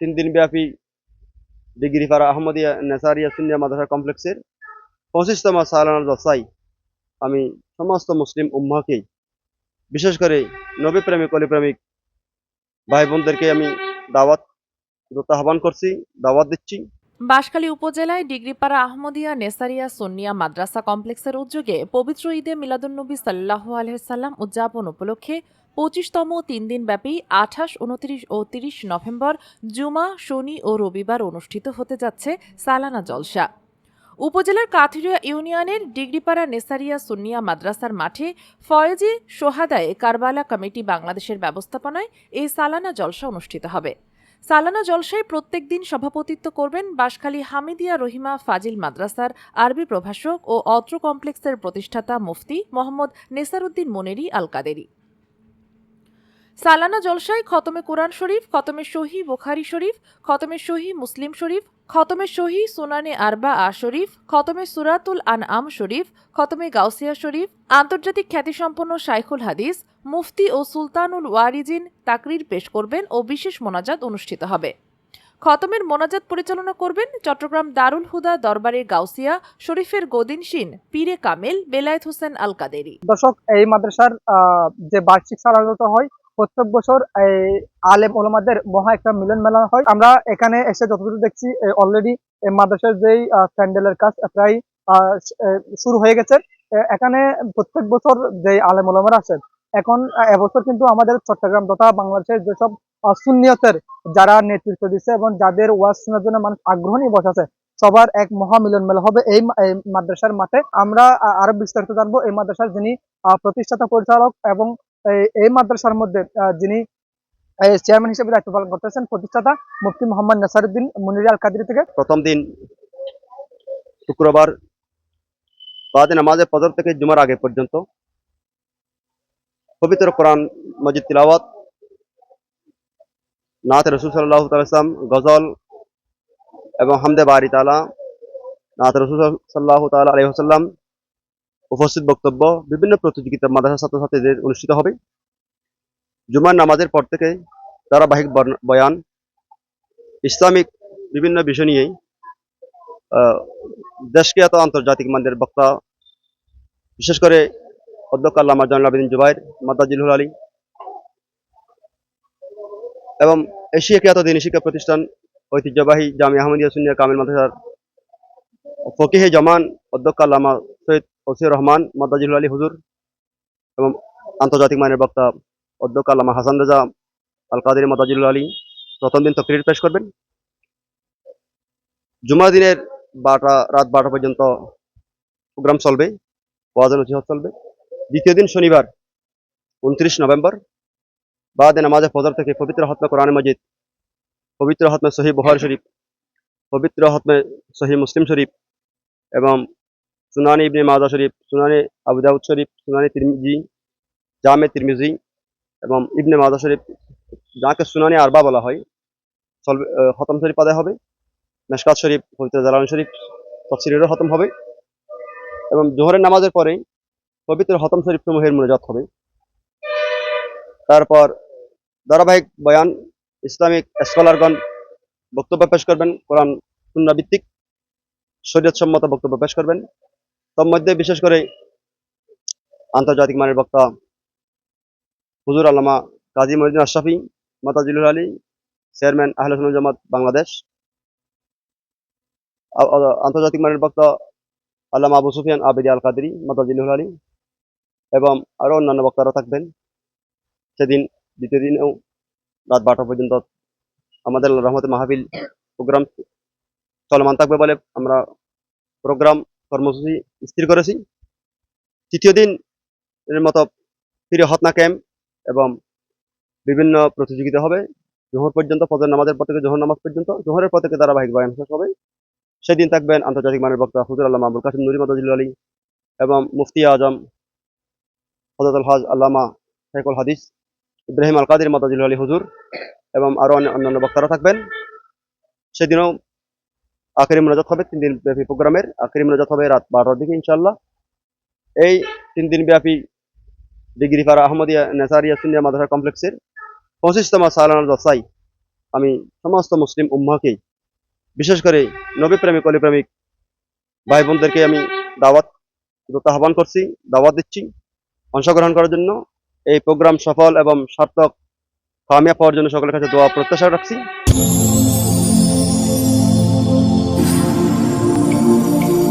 তিন দিন ব্যাপী ডিগ্রিপাড়া আহমদিয়া নেসারিয়া সুনিয়া মাদ্রাসা কমপ্লেক্সের পঁচিশতম সালানা জলসাই আমি সমস্ত মুসলিম উম্মাকেই বিশেষ করে নবী প্রেমিক, অলি প্রেমিক ভাই বোনদেরকে আমি দাওয়াত দত্ত আহ্বান করছি, দাওয়াত দিচ্ছি। বাঁশখালী উপজেলায় ডিগ্রিপাড়া আহমদিয়া নেসারিয়া সোনিয়া মাদ্রাসা কমপ্লেক্সের উদ্যোগে পবিত্র ঈদে মিলাদুন্নবী সাল্লাহ আলহাম উদযাপন উপলক্ষে পঁচিশতম তিন দিনব্যাপী আঠাশ, উনত্রিশ ও তিরিশ নভেম্বর জুমা, শনি ও রবিবার অনুষ্ঠিত হতে যাচ্ছে সালানা জলসা। উপজেলার কাথিরিয়া ইউনিয়নের ডিগ্রিপাড়া নেসারিয়া সুন্নিয়া মাদ্রাসার মাঠে ফয়েজি সোহাদায় কারবালা কমিটি বাংলাদেশের ব্যবস্থাপনায় এই সালানা জলসা অনুষ্ঠিত হবে। সালানা জলসায় প্রত্যেক দিন সভাপতিত্ব করবেন বাঁশখালী হামিদিয়া রহিমা ফাজিল মাদ্রাসার আরবি প্রভাষক ও অত্র কমপ্লেক্সের প্রতিষ্ঠাতা মুফতি মোহাম্মদ নেসারুদ্দিন মনেরি আল কাদেরি সালানা জলসায় খতমে কোরআন শরীফ, খতমে সহি বুখারি শরীফ, খতমে সহি মুসলিম শরীফ, খতমে সহি সুনানে আরবা আ শরীফ, খতমে সুরাতুল আন আম শরীফ, খতমে গাউসিয়া শরীফ, আন্তর্জাতিক খ্যাতিসম্পন্ন শাইখুল হাদিস, মুফতি ও সুলতানুল ওয়ারিজিন তাকরির পেশ করবেন ও বিশেষ মোনাজাত অনুষ্ঠিত হবে। খতমের মোনাজাত পরিচালনা করবেন চট্টগ্রাম দারুল হুদা দরবারের গাউসিয়া, শরীফের গদিনশিন পীরে কামেল, বেলায়েত হোসেন আল কাদেরি দর্শক, এই মাদ্রাসার যে বার্ষিক সালানত হয় প্রত্যেক বছর এই আলেম ওলামাদের মহা একটা মিলন মেলা হয়। আমরা এখানে এসে যতদূর দেখছি অলরেডি মাদ্রাসার যেই প্যান্ডেলের কাজ প্রায় শুরু হয়ে গেছে। এখানে প্রত্যেক বছর যে আলেম ওলামারা আসেন এখন এবছর কিন্তু আমাদের চট্টগ্রাম তথা বাংলাদেশের যেসব আহ, সুন্নিয়তের যারা নেতৃত্ব দিচ্ছে এবং যাদের ওয়াজ শোনার জন্য মানুষ আগ্রহ নিয়ে বসে সবার এক মহা মিলন মেলা হবে এই মাদ্রাসার মাঠে। আমরা আরও বিস্তারিত জানব। এই মাদ্রাসার যিনি প্রতিষ্ঠাতা পরিচালক এবং এই- মাদ্রাসার মধ্যে যিনি চেয়ারম্যান হিসেবে দায়িত্ব পালন করতেছেন, প্রতিষ্ঠাতা মুফতি মোহাম্মদ নাসারুদ্দিন মুনির আল কাদির থেকে। প্রথম দিন শুক্রবার বাদে নামাজের ফজর থেকে জুমার আগে পর্যন্ত পবিত্র কোরআন, মজিদ তিলাওয়াত, নাথ রসুল সাল্লাহ তালাম গজল এবং হামদে বারি তালা, নাথ রসুল সাল্লাহ তালা আলহিহাসাল্লাম উপস্থিত বক্তব্য বিভিন্ন প্রতিযোগিতা মাদ্রাসা ছাত্রছাত্রীদের অনুষ্ঠিত হবে। জুমার নামাজের পর থেকে ধারাবাহিক বয়ান, ইসলামিক বিভিন্ন বিষয় নিয়েই দেশকে এত আন্তর্জাতিক মানদের বক্তা, বিশেষ করে অধ্যক্ষ আল্লামা জয়নুল আবেদিন জুবাইর মাদাজিলুল আলী এবং এশিয়া খ্যাত দিনী শিক্ষা প্রতিষ্ঠান, ঐতিহ্যবাহী জামি আহমদিয়া সুনিয়া কামিল মাদ্রাসার ফকিহে জামান অধ্যক্ষ আল্লামা সৈয়দ ওসির রহমান মাদাজিলুল আলী হুজুর এবং আন্তর্জাতিক মানের বক্তা অধ্যক্ষ আল্লামা হাসান রেজা আল কাদের মাদাজিলুল আলী। প্রথম দিন তকরির পেশ করবেন। জুমার দিনের বারোটা, রাত বারোটা পর্যন্ত প্রোগ্রাম চলবে, ওয়াজ নসিহত চলবে। দ্বিতীয় দিন শনিবার, উনত্রিশ নভেম্বর, বাদে নামাজে ফজর থেকে পবিত্র হতমে কোরআন মজিদ, পবিত্র হতমে সহি বহর শরীফ, পবিত্র হতমে সহি মুসলিম শরীফ এবং সুনানি ইবনে মাজা শরীফ সুনানি আবু দাউদ শরীফ সুনানি তিরমিজি জামে তিরমিজি এবং ইবনে মাজা শরীফ যাকে সুনানি আরবা বলা হয় চলবে আহ, খতম শরীফ আদায় হবে। মেশকাত শরীফ পবিত্র জালান শরীফ তফসিরেরও খতম হবে এবং জোহরের নামাজের পরেই পবিত্র হতম শরীফ সমূহের মোনাজাত হবে। তারপর ধারাবাহিক বয়ান ইসলামিক স্কলারগণ বক্তব্য পেশ করবেন কোরআন পুনরাবৃত্তিক শরীয়ত সম্মত বক্তব্য পেশ করবেন। তন্মধ্যে বিশেষ করে আন্তর্জাতিক মানের বক্তা হুজুর আল্লামা কাজী মহিউদ্দিন আশরাফি মাতাজিলুল আলী, চেয়ারম্যান সুন্নাত জামাত বাংলাদেশ আন্তর্জাতিক মানের বক্তা আল্লামা আবু সুফিয়ান আবেদি আল কাদেরি মাতাজিলুল আলী এবং আরও অন্যান্য বক্তারা থাকবেন। সেদিন দ্বিতীয় দিনেও রাত বারোটা পর্যন্ত আমাদের রহমতে মাহফিল, প্রোগ্রাম চলমান থাকবে বলে আমরা প্রোগ্রাম কর্মসূচি স্থির করেছি। তৃতীয় দিন এর মতো ফিরে হতনা ক্যাম্প এবং বিভিন্ন প্রতিযোগিতা হবে। জোহর পর্যন্ত, ফজর নামাজের পর থেকে জোহর নামাজ পর্যন্ত, জোহরের পর থেকে ধারাবাহিক বয়ান শেষ হবে। সেদিন থাকবেন আন্তর্জাতিক মানের বক্তা হুজুর আল্লাহ আবুল কাসিম নুরি মাদাজিল আলী এবং মুফতি আজম হজরতুল হজ আল্লামা শেখুল হাদিস ইব্রাহিম আল কাদির মাদাজিল আলী হুজুর এবং আরও অন্য- অন্যান্য বক্তারা থাকবেন। সেদিনও আখেরি মোনাজাত হবে, তিন দিন ব্যাপী প্রোগ্রামের আখেরি মোনাজাত হবে রাত বারোটার দিকে ইনশাল্লাহ এই তিন দিন ব্যাপী ডিগ্রিপাড়া আহমদিয়া নেসারিয়া সুনিয়া মাদ্রাসা কমপ্লেক্সের পঁচিশতম সালানা জসাই আমি সমস্ত মুসলিম উম্মাকেই বিশেষ করে নবী প্রেমিক, অলি প্রেমিক ভাই বোনদেরকে আমি দাওয়াত আহ্বান করছি, দাওয়াত দিচ্ছি অংশগ্রহণ করার জন্য। এই প্রোগ্রাম সফল এবং সার্থক, কামিয়াব পাওয়ার জন্য সকলের কাছে দোয়া প্রত্যাশা রাখছি।